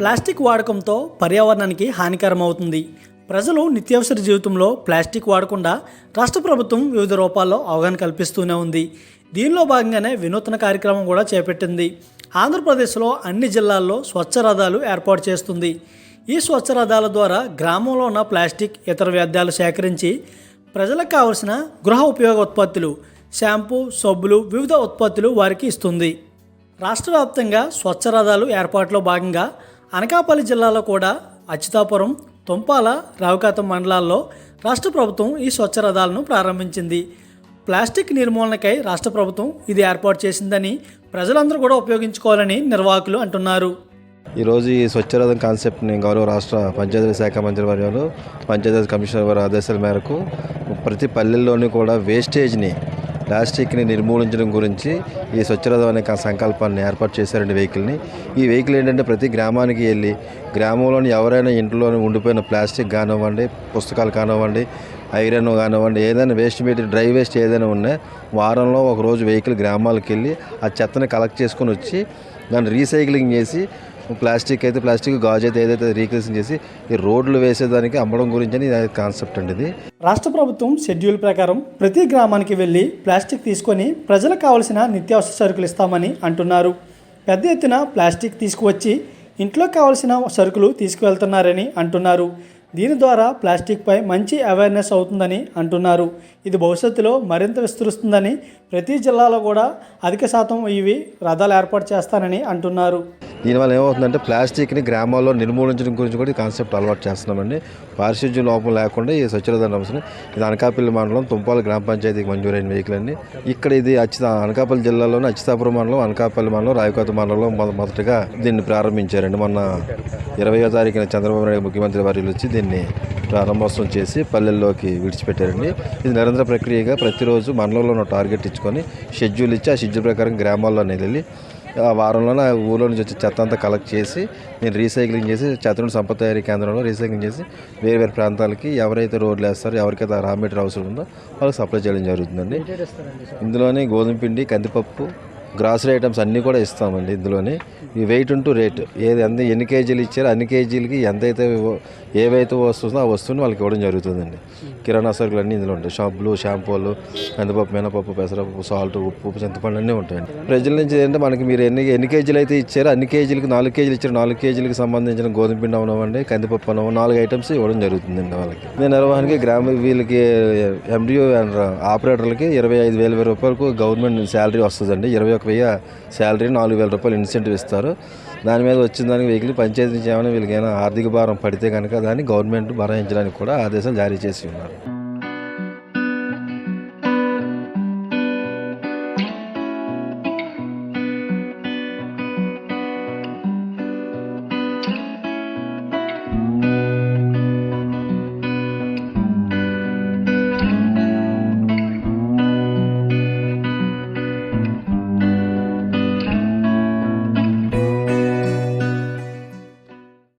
Plastic వాడకంతో పర్యావరణానికి హానికరం అవుతుంది ప్రజలు నిత్యావసర జీవితంలో ప్లాస్టిక్ వాడకుండా రాష్ట్ర ప్రభుత్వం వివిధ రూపాల్లో అవగాహన కల్పిస్తూనే ఉంది. దీనిలో భాగంగానే వినూత్న కార్యక్రమం కూడా చేపట్టింది. ఆంధ్రప్రదేశ్లో అన్ని జిల్లాల్లో స్వచ్ఛ రథాలు ఏర్పాటు చేస్తుంది. ఈ స్వచ్ఛ రథాల ద్వారా గ్రామంలో ఉన్న ప్లాస్టిక్ ఇతర వ్యర్థాలు సేకరించి ప్రజలకు కావలసిన గృహ ఉపయోగ ఉత్పత్తులు షాంపూ సబ్బులు వివిధ ఉత్పత్తులు వారికి ఇస్తుంది. రాష్ట్ర వ్యాప్తంగా స్వచ్ఛ రథాలు ఏర్పాటులో భాగంగా అనకాపల్లి జిల్లాలో కూడా అచ్యుతాపురం తుంపాల రావుకాతం మండలాల్లో రాష్ట్ర ప్రభుత్వం ఈ స్వచ్ఛ రథాలను ప్రారంభించింది. ప్లాస్టిక్ నిర్మూలనకై రాష్ట్ర ప్రభుత్వం ఇది ఏర్పాటు చేసిందని ప్రజలందరూ కూడా ఉపయోగించుకోవాలని నిర్వాహకులు అంటున్నారు. ఈరోజు ఈ స్వచ్ఛరథం కాన్సెప్ట్ని గౌరవ రాష్ట్ర పంచాయతీ శాఖ మంత్రి వర్యాలు పంచాయతీ కమిషనర్ వారి ఆదేశాల మేరకు ప్రతి పల్లెల్లోని కూడా వేస్టేజ్ని ప్లాస్టిక్ని నిర్మూలించడం గురించి ఈ స్వచ్ఛరథం అనే సంకల్పాన్ని ఏర్పాటు చేశారండి వెహికల్ని. ఈ వెహికల్ ఏంటంటే ప్రతి గ్రామానికి వెళ్ళి గ్రామంలోని ఎవరైనా ఇంట్లోనే ఉండిపోయిన ప్లాస్టిక్ కానివ్వండి పుస్తకాలు కానివ్వండి ఐరన్ కానివ్వండి ఏదైనా వేస్ట్ మెటీరియల్ డ్రై వేస్ట్ ఏదైనా ఉన్నా వారంలో ఒక రోజు వెహికల్ గ్రామాలకు వెళ్ళి ఆ చెత్తని కలెక్ట్ చేసుకొని వచ్చి దాన్ని రీసైక్లింగ్ చేసి ప్లాస్టిక్ అయితే ప్లాస్టిక్ గాజు అయితే ఏదైతే రీసైక్లింగ్ చేసి ఈ రోడ్లు వేసేదానికి అమ్మడం గురించి అని కాన్సెప్ట్ అండి ఇది. రాష్ట్ర ప్రభుత్వం షెడ్యూల్ ప్రకారం ప్రతి గ్రామానికి వెళ్ళి ప్లాస్టిక్ తీసుకొని ప్రజలకు కావలసిన నిత్యావసర సరుకులు ఇస్తామని అంటున్నారు. పెద్ద ఎత్తున ప్లాస్టిక్ తీసుకువచ్చి ఇంట్లో కావలసిన సరుకులు తీసుకువెళ్తున్నారని అంటున్నారు. దీని ద్వారా ప్లాస్టిక్పై మంచి అవేర్నెస్ అవుతుందని అంటున్నారు. ఇది భవిష్యత్తులో మరింత విస్తరిస్తుందని ప్రతి జిల్లాలో కూడా అధిక శాతం ఇవి రథాలు ఏర్పాటు చేస్తానని అంటున్నారు. దీనివల్ల ఏమవుతుందంటే ప్లాస్టిక్ని గ్రామాల్లో నిర్మూలించడం గురించి కూడా ఈ కాన్సెప్ట్ అలవాటు చేస్తున్నామండి. పారిశుద్ధ్యం లోపం లేకుండా ఈ స్వచ్ఛత అంశం ఇది అనకాపల్లి మండలం తుంపాల గ్రామ పంచాయతీకి మంజూరైన వెహికల్ అండి. ఇక్కడ ఇది అచ్చి అనకాపల్లి జిల్లాలోని అచ్చితాపురం మండలం అనకాపల్లి మండలం రాయకోత మండలంలో మొద- మొదటగా దీన్ని ప్రారంభించారండి. మొన్న ఇరవయో తారీఖున చంద్రబాబు నాయుడు ముఖ్యమంత్రి వర్యులు వచ్చి దీన్ని ప్రారంభోత్సవం చేసి పల్లెల్లోకి విడిచిపెట్టారండి. ఇది నిరంతర ప్రక్రియగా ప్రతిరోజు మండలంలో ఉన్న టార్గెట్ ఇచ్చుకొని షెడ్యూల్ ఇచ్చి ఆ షెడ్యూల్ ప్రకారం గ్రామాల్లోనే వెళ్ళి ఆ వారంలోనే ఆ ఊళ్ళో నుంచి వచ్చే చెత్త అంతా కలెక్ట్ చేసి నేను రీసైక్లింగ్ చేసి చెత్తను సంపద తయారీ కేంద్రంలో రీసైక్లింగ్ చేసి వేరే వేరే ప్రాంతాలకి ఎవరైతే రోడ్లు వేస్తారో ఎవరికైతే రా మెటీరియల్ అవసరం ఉందో వాళ్ళకి సప్లై చేయడం జరుగుతుందండి. ఇందులోనే గోధుమ పిండి కందిపప్పు గ్రాసరీ ఐటమ్స్ అన్నీ కూడా ఇస్తామండి ఇందులోని. ఈ వెయిట్ ఉంటూ రేటు ఏది ఎంత ఎన్ని కేజీలు ఇచ్చారో అన్ని కేజీలకి ఎంతైతే ఏవైతే వస్తుందో ఆ వస్తువుని వాళ్ళకి ఇవ్వడం జరుగుతుందండి. కిరాణా సరుకులు అన్నీ ఇందులో ఉంటాయి. షాంపులు షాంపూలు కందిపప్పు మినపప్పు పెసరపప్పు సాల్ట్ ఉప్పు చింతపండు అన్నీ ఉంటాయండి. ప్రజల నుంచి ఏంటంటే మనకి మీరు ఎన్ని ఎన్ని కేజీలు అయితే ఇచ్చారో అన్ని కేజీలకి నాలుగు కేజీలు ఇచ్చారు నాలుగు కేజీలకి సంబంధించిన గోధుమ పిండి అవనవ్వండి కందిపప్పు అనవ నాలుగు ఐటమ్స్ ఇవ్వడం జరుగుతుందండి వాళ్ళకి. దీని నిర్వహణకి గ్రామ వీళ్ళకి ఎండిఓ ఆపరేటర్లకి ఇరవై ఐదు వేల రూపాయలకు గవర్నమెంట్ శాలరీ వస్తుందండి. ఇరవై ఒక వెయ్యి శాలరీ నాలుగు వేల రూపాయలు ఇన్సెంటివ్ ఇస్తారు. దాని మీద వచ్చిన దానికి వెహికల్ పంచాయతీ నుంచి ఏమైనా వీళ్ళకి ఏమైనా ఆర్థిక భారం పడితే కనుక దాన్ని గవర్నమెంట్ భరాయించడానికి కూడా ఆదేశాలు జారీ చేసి ఉన్నారు.